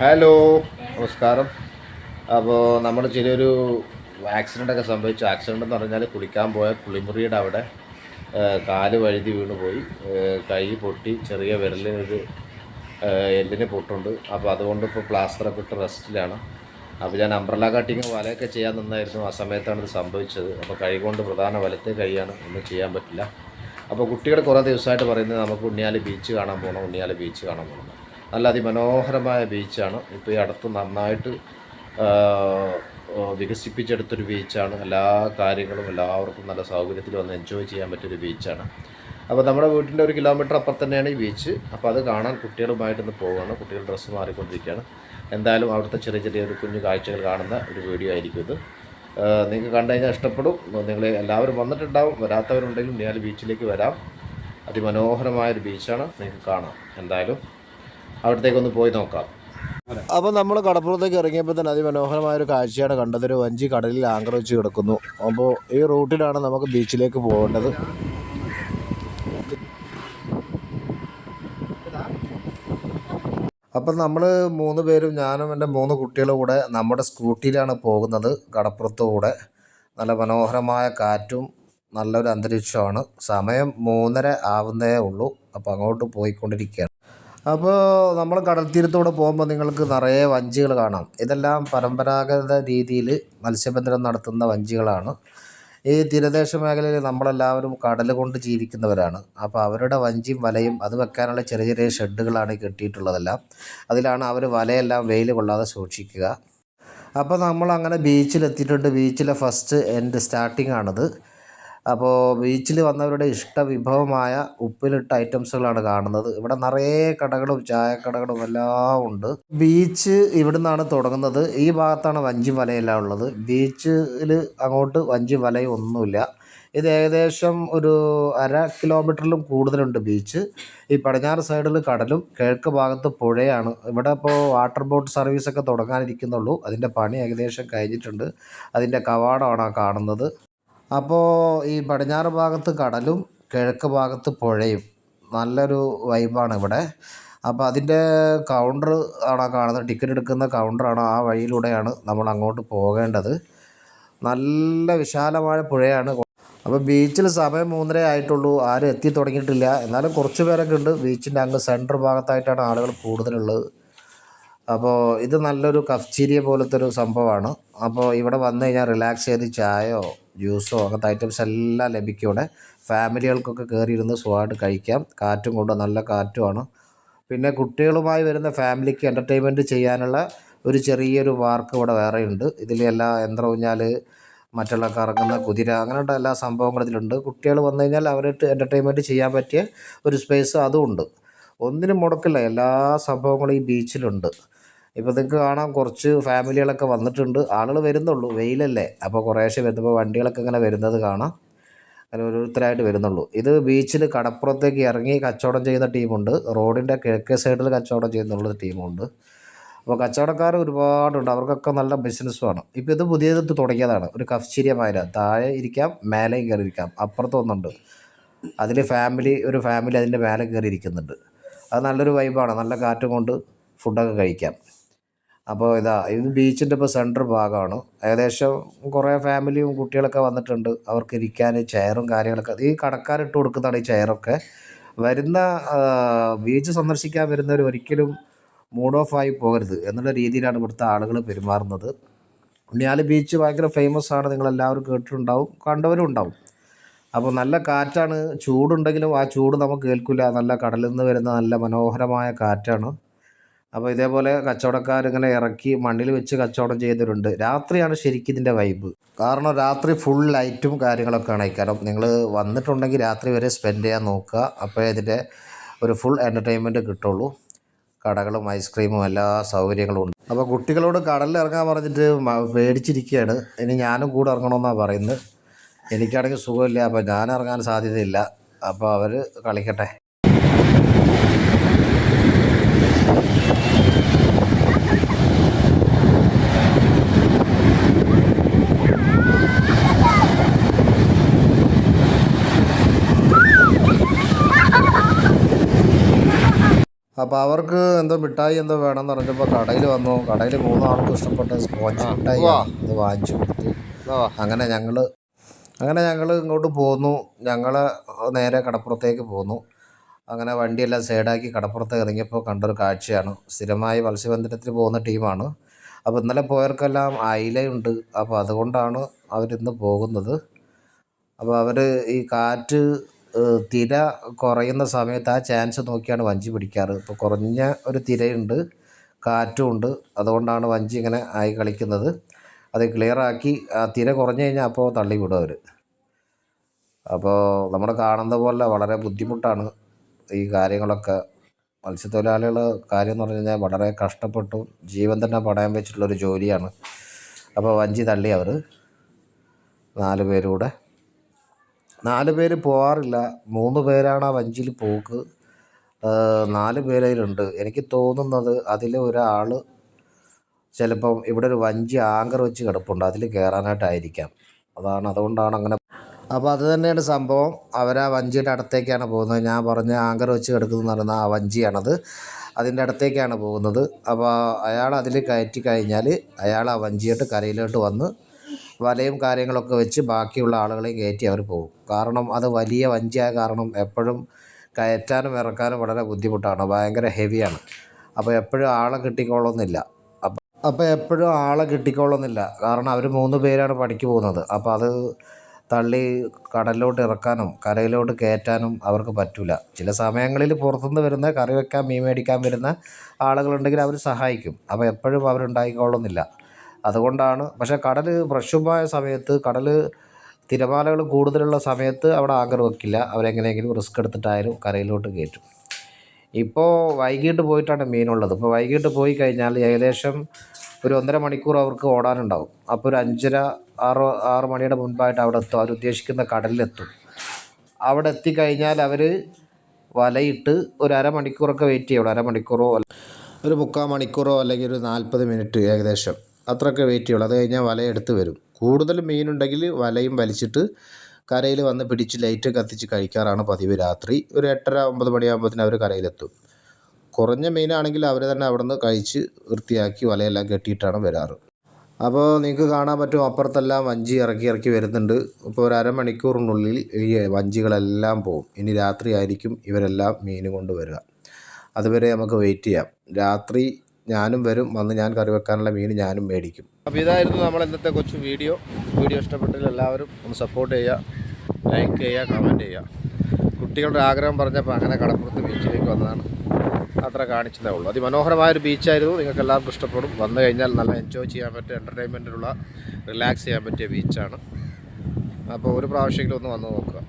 Hello നമസ്കാരം. അപ്പോൾ നമ്മൾ ചെറിയൊരു ആക്സിഡന്റ് ഒക്കെ സംഭവിച്ചു. ആക്സിഡന്റ് എന്ന് പറഞ്ഞാൽ കുളിക്കാൻ പോയ കുളിമുറിയുടെ അവിടെ കാൽ വഴുതി വീണുപോയി കൈ പൊട്ടി ചെറിയ വിരലിനൊരു എല്ലിന് പൊട്ടുണ്ട്. അപ്പോൾ അതുകൊണ്ട് ഇപ്പോൾ പ്ലാസ്റ്ററൊക്കെ ഇട്ട് റെസ്റ്റിലാണ് അപ്പോൾ ഞാൻ അംബ്രല കട്ടിങ് വലയൊക്കെ ചെയ്യാൻ നിന്നായിരുന്നു. ആ സമയത്താണ് ഇത് സംഭവിച്ചത്. അപ്പോൾ കൈ കൊണ്ട് പ്രധാന വലത്തെ കൈയാണ് ഒന്നും ചെയ്യാൻ പറ്റില്ല. അപ്പോൾ കുട്ടികൾ കുറേ ദിവസമായിട്ട് പറയുന്നത് നമുക്ക് ഉണ്ണിയാൽ ബീച്ച് കാണാൻ പോകണം ഉണ്ണിയാൽ ബീച്ച് കാണാൻ പോകണം നല്ല അതിമനോഹരമായ ബീച്ചാണ്. ഇപ്പോൾ ഈ അടുത്ത് നന്നായിട്ട് വികസിപ്പിച്ചെടുത്തൊരു ബീച്ചാണ്. എല്ലാ കാര്യങ്ങളും എല്ലാവർക്കും നല്ല സൗകര്യത്തിൽ വന്ന് എൻജോയ് ചെയ്യാൻ പറ്റിയൊരു ബീച്ചാണ്. അപ്പോൾ നമ്മുടെ വീട്ടിന്റെ ഒരു കിലോമീറ്റർ അപ്പുറം തന്നെയാണ് ഈ ബീച്ച്. അപ്പോൾ അത് കാണാൻ കുട്ടികളുമായിട്ടൊന്ന് പോവുകയാണ് കുട്ടികൾ ഡ്രസ്സ് മാറിക്കൊണ്ടിരിക്കുകയാണ്. എന്തായാലും അവിടുത്തെ ചെറിയ ചെറിയ ഒരു കുഞ്ഞു കാഴ്ചകൾ കാണുന്ന ഒരു വീഡിയോ ആയിരിക്കും ഇത്. നിങ്ങൾക്ക് കണ്ടു കഴിഞ്ഞാൽ ഇഷ്ടപ്പെടും. നിങ്ങൾ എല്ലാവരും വന്നിട്ടുണ്ടാവും. വരാത്തവരുണ്ടെങ്കിലും ഞാൻ ബീച്ചിലേക്ക് വരാം. അതിമനോഹരമായൊരു ബീച്ചാണ്. നിങ്ങൾക്ക് കാണാം. എന്തായാലും അവിടത്തേക്കൊന്ന് പോയി നോക്കാം. അപ്പോൾ നമ്മൾ കടപ്പുറത്തേക്ക് ഇറങ്ങിയപ്പോൾ തന്നെ അതിമനോഹരമായ ഒരു കാഴ്ചയാണ് കണ്ടത്. ഒരു വഞ്ചി കടലിൽ ആങ്കർ വെച്ച് കിടക്കുന്നു. അപ്പോൾ ഈ റൂട്ടിലാണ് നമുക്ക് ബീച്ചിലേക്ക് പോകേണ്ടത്. അപ്പം നമ്മൾ മൂന്ന് പേരും ഞാനും എന്റെ മൂന്ന് കുട്ടികളും കൂടെ നമ്മുടെ സ്കൂട്ടിയിലാണ് പോകുന്നത് കടപ്പുറത്തുകൂടെ. നല്ല മനോഹരമായ കാറ്റും നല്ലൊരു അന്തരീക്ഷമാണ്. സമയം മൂന്നര ആവുന്നേ ഉള്ളൂ. അപ്പോൾ അങ്ങോട്ട് പോയിക്കൊണ്ടിരിക്കുകയാണ്. അപ്പോൾ നമ്മൾ കടൽ തീരത്തൂടെ പോകുമ്പോൾ നിങ്ങൾക്ക് നിറയെ വഞ്ചികൾ കാണാം. ഇതെല്ലാം പരമ്പരാഗത രീതിയിൽ മത്സ്യബന്ധനം നടത്തുന്ന വഞ്ചികളാണ്. ഈ തീരദേശ മേഖലയിൽ നമ്മളെല്ലാവരും കടൽ കൊണ്ട് ജീവിക്കുന്നവരാണ്. അപ്പോൾ അവരുടെ വഞ്ചിയും വലയും അത് വെക്കാനുള്ള ചെറിയ ചെറിയ ഷെഡുകളാണ് കെട്ടിയിട്ടുള്ളതെല്ലാം. അതിലാണ് അവർ വലയെല്ലാം വെയിൽ കൊള്ളാതെ സൂക്ഷിക്കുക. അപ്പോൾ നമ്മൾ അങ്ങനെ ബീച്ചിലെത്തിയിട്ടുണ്ട്. ബീച്ചിലെ ഫസ്റ്റ് എൻഡ് സ്റ്റാർട്ടിംഗ് ആണിത് അപ്പോൾ ബീച്ചിൽ വന്നവരുടെ ഇഷ്ട വിഭവമായ ഉപ്പിലിട്ട ഐറ്റംസുകളാണ് കാണുന്നത്. ഇവിടെ നിറയെ കടകളും ചായക്കടകളും എല്ലാം ഉണ്ട്. ബീച്ച് ഇവിടുന്നാണ് തുടങ്ങുന്നത്. ഈ ഭാഗത്താണ് വഞ്ചി വലയെല്ലാം ഉള്ളത്. ബീച്ചിൽ അങ്ങോട്ട് വഞ്ചി ഒന്നുമില്ല. ഇത് ഏകദേശം ഒരു അര കിലോമീറ്ററിലും കൂടുതലുണ്ട് ബീച്ച്. ഈ പടിഞ്ഞാറ് സൈഡിൽ കടലും കിഴക്ക് ഭാഗത്ത് പുഴയാണ്. ഇവിടെ ഇപ്പോൾ വാട്ടർ ബോട്ട് സർവീസൊക്കെ തുടങ്ങാനിരിക്കുന്നുള്ളൂ. അതിന്റെ പണി ഏകദേശം കഴിഞ്ഞിട്ടുണ്ട്. അതിന്റെ കവാടമാണ് ആ കാണുന്നത്. അപ്പോൾ ഈ പടിഞ്ഞാറ് ഭാഗത്ത് കടലും കിഴക്ക് ഭാഗത്ത് പുഴയും നല്ലൊരു വൈബാണ് ഇവിടെ. അപ്പോൾ അതിന്റെ കൗണ്ടർ ആണ് കാണുന്നത്. ടിക്കറ്റ് എടുക്കുന്ന കൗണ്ടറാണ് ആ വഴിയിലൂടെയാണ് നമ്മൾ അങ്ങോട്ട് പോകേണ്ടത്. നല്ല വിശാലമായ പുഴയാണ്. അപ്പോൾ ബീച്ചിൽ സമയം മൂന്നര ആയിട്ടുള്ളൂ. ആരും എത്തി തുടങ്ങിയിട്ടില്ല. എന്നാലും കുറച്ച് പേരൊക്കെ ഉണ്ട്. ബീച്ചിന്റെ അങ്ങ് സെന്റർ ഭാഗത്തായിട്ടാണ് ആളുകൾ കൂടുതലുള്ളത്. അപ്പോൾ ഇത് നല്ലൊരു കഫ്ചീരിയ പോലത്തെ ഒരു സംഭവമാണ്. അപ്പോൾ ഇവിടെ വന്നു കഴിഞ്ഞാൽ റിലാക്സ് ചെയ്ത് ചായയോ ജ്യൂസോ അങ്ങനത്തെ ഐറ്റംസ് എല്ലാം ലഭിക്കും ഇവിടെ ഫാമിലികൾക്കൊക്കെ കയറിയിരുന്ന് സുഖമായിട്ട് കഴിക്കാം. കാറ്റും കൊണ്ട് നല്ല കാറ്റുമാണ്. പിന്നെ കുട്ടികളുമായി വരുന്ന ഫാമിലിക്ക് എന്റർടൈൻമെന്റ് ചെയ്യാനുള്ള ഒരു ചെറിയൊരു പാർക്ക് ഇവിടെ വേറെ ഉണ്ട്. ഇതിൽ എല്ലാ യന്ത്ര ഊഞ്ഞാൽ മറ്റുള്ള കറങ്ങുന്ന കുതിര അങ്ങനെയുള്ള എല്ലാ സംഭവങ്ങളും ഇതിലുണ്ട്. കുട്ടികൾ വന്നു കഴിഞ്ഞാൽ അവരായിട്ട് എന്റർടൈൻമെന്റ് ചെയ്യാൻ പറ്റിയ ഒരു സ്പേസ് അതും ഉണ്ട്. ഒന്നിനും മുടക്കില്ല. എല്ലാ സംഭവങ്ങളും ഈ ബീച്ചിലുണ്ട് ഇപ്പോൾ നിങ്ങൾക്ക് കാണാം കുറച്ച് ഫാമിലികളൊക്കെ വന്നിട്ടുണ്ട്. ആളുകൾ വരുന്നുള്ളൂ. വെയിലല്ലേ. അപ്പോൾ കുറേശ്ശെ വരുമ്പോൾ വണ്ടികളൊക്കെ ഇങ്ങനെ വരുന്നത് കാണാം. അങ്ങനെ ഓരോരുത്തരായിട്ട് വരുന്നുള്ളൂ. ഇത് ബീച്ചിൽ കടപ്പുറത്തേക്ക് ഇറങ്ങി കച്ചവടം ചെയ്യുന്ന ടീമുണ്ട്. റോഡിന്റെ കിഴക്കേ സൈഡിൽ കച്ചവടം ചെയ്യുന്നുള്ള ടീമുണ്ട്. അപ്പോൾ കച്ചവടക്കാർ ഒരുപാടുണ്ട്. അവർക്കൊക്കെ നല്ല ബിസിനസ്സുമാണ്. ഇപ്പോൾ ഇത് പുതിയത് തുടങ്ങിയതാണ്. ഒരു കഫ്ചീരിയ താഴെ ഇരിക്കാം മേലെയും കയറിയിരിക്കാം. അപ്പുറത്ത് ഒന്നുണ്ട്. അതിൽ ഫാമിലി ഒരു ഫാമിലി അതിന്റെ മേലെ കയറി ഇരിക്കുന്നുണ്ട് അത് നല്ലൊരു വൈബാണ്. നല്ല കാറ്റും കൊണ്ട് ഫുഡൊക്കെ കഴിക്കാം. അപ്പോൾ ഇതാ ഇത് ബീച്ചിന്റെ ഇപ്പോൾ സെന്റർ ഭാഗമാണ്. ഏകദേശം കുറേ ഫാമിലിയും കുട്ടികളൊക്കെ വന്നിട്ടുണ്ട്. അവർക്ക് ഇരിക്കാൻ ചെയറും കാര്യങ്ങളൊക്കെ. ഈ കടക്കാരിട്ട് കൊടുക്കുന്നതാണ് ഈ ചെയറൊക്കെ. വരുന്ന ബീച്ച് സന്ദർശിക്കാൻ വരുന്നവർ ഒരിക്കലും മൂഡ് ഓഫ് ആയി പോകരുത് എന്നുള്ള രീതിയിലാണ് ഇവിടുത്തെ ആളുകൾ പെരുമാറുന്നത്. ഉണ്ണിയാൽ ബീച്ച് ഭയങ്കര ഫേമസ് ആണ്. നിങ്ങളെല്ലാവരും കേട്ടിട്ടുണ്ടാവും കണ്ടവരും ഉണ്ടാവും. അപ്പോൾ നല്ല കാറ്റാണ്. ചൂടുണ്ടെങ്കിലും ആ ചൂട് നമുക്ക് കേൾക്കില്ല നല്ല കടലിൽ നിന്ന് വരുന്ന നല്ല മനോഹരമായ കാറ്റാണ്. അപ്പോൾ ഇതേപോലെ കച്ചവടക്കാരിങ്ങനെ ഇറക്കി മണ്ണിൽ വെച്ച് കച്ചവടം ചെയ്തിട്ടുണ്ട്. രാത്രിയാണ് ശരിക്കും ഇതിന്റെ വൈബ് കാരണം രാത്രി ഫുൾ ലൈറ്റും കാര്യങ്ങളൊക്കെയാണ്. കാരണം നിങ്ങൾ വന്നിട്ടുണ്ടെങ്കിൽ രാത്രി വരെ സ്പെൻഡ് ചെയ്യാൻ നോക്കുക. അപ്പോൾ ഇതിന്റെ ഒരു ഫുൾ എന്റർടൈൻമെന്റ് കിട്ടുള്ളൂ. കടകളും ഐസ്ക്രീമും എല്ലാ സൗകര്യങ്ങളും ഉണ്ട്. അപ്പോൾ കുട്ടികളോട് കടലിൽ ഇറങ്ങാൻ പറഞ്ഞിട്ട് പേടിച്ചിരിക്കുകയാണ് ഇനി ഞാനും കൂടെ ഇറങ്ങണമെന്നാണ് പറയുന്നത്. എനിക്കാണെങ്കിൽ സുഖമില്ല. അപ്പോൾ ഞാൻ ഇറങ്ങാൻ സാധ്യതയില്ല. അപ്പോൾ അവർ കളിക്കട്ടെ. അപ്പോൾ അവർക്ക് എന്തോ മിഠായി എന്തോ വേണമെന്ന് പറഞ്ഞപ്പോൾ കടയിൽ വന്നു. കടയിൽ മൂന്നാൾക്കും ഇഷ്ടപ്പെട്ട സ്പോഞ്ച് മിഠായി അത് വാങ്ങിച്ചു കൊടുത്തു. അങ്ങനെ ഞങ്ങൾ അങ്ങനെ ഞങ്ങൾ ഇങ്ങോട്ട് പോന്നു. ഞങ്ങൾ നേരെ കടപ്പുറത്തേക്ക് പോന്നു. അങ്ങനെ വണ്ടിയെല്ലാം സൈഡാക്കി കടപ്പുറത്ത് ഇറങ്ങിയപ്പോൾ കണ്ടൊരു കാഴ്ചയാണ്. സ്ഥിരമായി മത്സ്യബന്ധനത്തിന് പോകുന്ന ടീമാണ്. അപ്പോൾ ഇന്നലെ പോയവർക്കെല്ലാം അയിലയുണ്ട്. അപ്പോൾ അതുകൊണ്ടാണ് അവരിന്ന് പോകുന്നത്. അപ്പോൾ അവർ ഈ കാറ്റ് തിര കുറയുന്ന സമയത്ത് ആ ചാൻസ് നോക്കിയാണ് വഞ്ചി പിടിക്കാറ്. ഇപ്പോൾ കുറഞ്ഞ ഒരു തിരയുണ്ട് കാറ്റും ഉണ്ട്. അതുകൊണ്ടാണ് വഞ്ചി ഇങ്ങനെ ആയി കളിക്കുന്നത്. അത് ക്ലിയറാക്കി ആ തിര കുറഞ്ഞു കഴിഞ്ഞാൽ അപ്പോൾ തള്ളി വിടും അവർ അപ്പോൾ നമ്മൾ കാണുന്ന പോലെ വളരെ ബുദ്ധിമുട്ടാണ് ഈ കാര്യങ്ങളൊക്കെ. മത്സ്യത്തൊഴിലാളികൾ കാര്യം എന്ന് പറഞ്ഞു കഴിഞ്ഞാൽ വളരെ കഷ്ടപ്പെട്ടു. ജീവൻ തന്നെ പടയാൻ വെച്ചിട്ടുള്ളൊരു ജോലിയാണ്. അപ്പോൾ വഞ്ചി തള്ളി അവർ നാല് പേരൂടെ. നാല് പേര് പോകാറില്ല മൂന്ന് പേരാണ് ആ വഞ്ചിയിൽ പോക്ക്. നാല് പേരതിലുണ്ട്. എനിക്ക് തോന്നുന്നത് അതിൽ ഒരാൾ ചിലപ്പം ഇവിടെ ഒരു വഞ്ചി ആങ്കർ വെച്ച് കിടപ്പുണ്ട്. അതിൽ കയറാനായിട്ടായിരിക്കാം അതാണ് അതുകൊണ്ടാണ് അങ്ങനെ. അപ്പോൾ അത് തന്നെയാണ് സംഭവം. അവർ ആ വഞ്ചിയുടെ അടുത്തേക്കാണ് പോകുന്നത്. ഞാൻ പറഞ്ഞ ആങ്കർ വെച്ച് കിടക്കുന്നു പറയുന്ന ആ വഞ്ചിയാണത്. അതിന്റെ അടുത്തേക്കാണ് പോകുന്നത്. അപ്പോൾ അയാൾ അതിൽ കയറ്റി കഴിഞ്ഞാൽ അയാൾ ആ വഞ്ചിയായിട്ട് കരയിലോട്ട് വന്ന് വലയും കാര്യങ്ങളൊക്കെ വെച്ച് ബാക്കിയുള്ള ആളുകളെയും കയറ്റി അവർ പോകും. കാരണം അത് വലിയ വഞ്ചിയായ കാരണം എപ്പോഴും കയറ്റാനും ഇറക്കാനും വളരെ ബുദ്ധിമുട്ടാണ്. ഭയങ്കര ഹെവിയാണ് അപ്പോൾ എപ്പോഴും ആളെ കിട്ടിക്കോളണമെന്നില്ല അപ്പം അപ്പോൾ എപ്പോഴും ആളെ കിട്ടിക്കോളണമെന്നില്ല കാരണം അവർ മൂന്ന് പേരാണ് പണിക്ക് പോകുന്നത്. അപ്പോൾ അത് തള്ളി കടലിലോട്ട് ഇറക്കാനും കരയിലോട്ട് കയറ്റാനും അവർക്ക് പറ്റില്ല ചില സമയങ്ങളിൽ പുറത്തുനിന്ന് വരുന്ന കറി വെക്കാൻ മീൻ മേടിക്കാൻ വരുന്ന ആളുകളുണ്ടെങ്കിൽ അവർ സഹായിക്കും. അപ്പോൾ എപ്പോഴും അവരുണ്ടായിക്കോളുന്നില്ല അതുകൊണ്ടാണ്. പക്ഷേ കടൽ പ്രക്ഷുബ്ധമായ സമയത്ത് കടൽ തിരമാലകൾ കൂടുതലുള്ള സമയത്ത് അവിടെ ആങ്കർ വെക്കില്ല. അവരെങ്ങനെയെങ്കിലും റിസ്ക് എടുത്തിട്ടായാലും കരയിലോട്ട് കയറ്റും. ഇപ്പോൾ വൈകിട്ട് പോയിട്ടാണ് മീനുള്ളത്. ഇപ്പോൾ വൈകിട്ട് പോയി കഴിഞ്ഞാൽ ഏകദേശം ഒരു ഒന്നര മണിക്കൂർ അവർക്ക് ഓടാനുണ്ടാവും. അപ്പോൾ ഒരു അഞ്ചര ആറ് ആറ് മണിയുടെ മുൻപായിട്ട് അവിടെ എത്തും. അവർ ഉദ്ദേശിക്കുന്ന കടലിലെത്തും. അവിടെ എത്തിക്കഴിഞ്ഞാൽ അവർ വലയിട്ട് ഒരു അരമണിക്കൂറൊക്കെ വെയിറ്റ് ചെയ്യണം. അരമണിക്കൂറോ ഒരു മുക്കാൽ മണിക്കൂറോ അല്ലെങ്കിൽ ഒരു നാൽപ്പത് മിനിറ്റ് ഏകദേശം. അത്രയൊക്കെ വെയിറ്റ് ചെയ്യുള്ളൂ. അത് കഴിഞ്ഞാൽ വലയെടുത്ത് വരും. കൂടുതൽ മീനുണ്ടെങ്കിൽ വലയും വലിച്ചിട്ട് കരയിൽ വന്ന് പിടിച്ച് ലൈറ്റ് കത്തിച്ച് കഴിക്കാറാണ് പതിവ് രാത്രി. ഒരു എട്ടര ഒമ്പത് മണിയാകുമ്പോഴത്തേന് അവർ കരയിലെത്തും. കുറഞ്ഞ മീനാണെങ്കിൽ അവർ തന്നെ അവിടെ നിന്ന് കഴിച്ച് വൃത്തിയാക്കി വലയെല്ലാം കെട്ടിയിട്ടാണ് വരാറ്. അപ്പോൾ നിങ്ങൾക്ക് കാണാൻ പറ്റും അപ്പുറത്തെല്ലാം വഞ്ചി ഇറക്കി ഇറക്കി വരുന്നുണ്ട്. ഇപ്പോൾ ഒരു അരമണിക്കൂറിനുള്ളിൽ ഈ വഞ്ചികളെല്ലാം പോകും ഇനി രാത്രി ആയിരിക്കും ഇവരെല്ലാം മീൻ കൊണ്ടുവരിക അതുവരെ നമുക്ക് വെയിറ്റ് ചെയ്യാം. രാത്രി ഞാനും വരും വന്ന് ഞാൻ കറി വെക്കാനുള്ള മീൻ ഞാനും മേടിക്കും. അപ്പോൾ ഇതായിരുന്നു നമ്മൾ ഇന്നത്തെ കൊച്ചു വീഡിയോ. വീഡിയോ ഇഷ്ടപ്പെട്ടാൽ എല്ലാവരും ഒന്ന് സപ്പോർട്ട് ചെയ്യുക ലൈക്ക് ചെയ്യുക കമന്റ് ചെയ്യുക. കുട്ടികളുടെ ആഗ്രഹം പറഞ്ഞപ്പോൾ അങ്ങനെ കടപ്പുറത്ത് ബീച്ചിലേക്ക് വന്നതാണ്. അത്ര കാണിച്ചതേ ഉള്ളൂ. അതിമനോഹരമായൊരു ബീച്ചായിരുന്നു. നിങ്ങൾക്ക് എല്ലാവർക്കും ഇഷ്ടപ്പെടും. വന്നു കഴിഞ്ഞാൽ നല്ല എൻജോയ് ചെയ്യാൻ പറ്റിയ എന്റർടൈൻമെന്റിലുള്ള റിലാക്സ് ചെയ്യാൻ പറ്റിയ ബീച്ചാണ്. അപ്പോൾ ഒരു പ്രാവശ്യമെങ്കിലും ഒന്ന് വന്ന് നോക്കുക.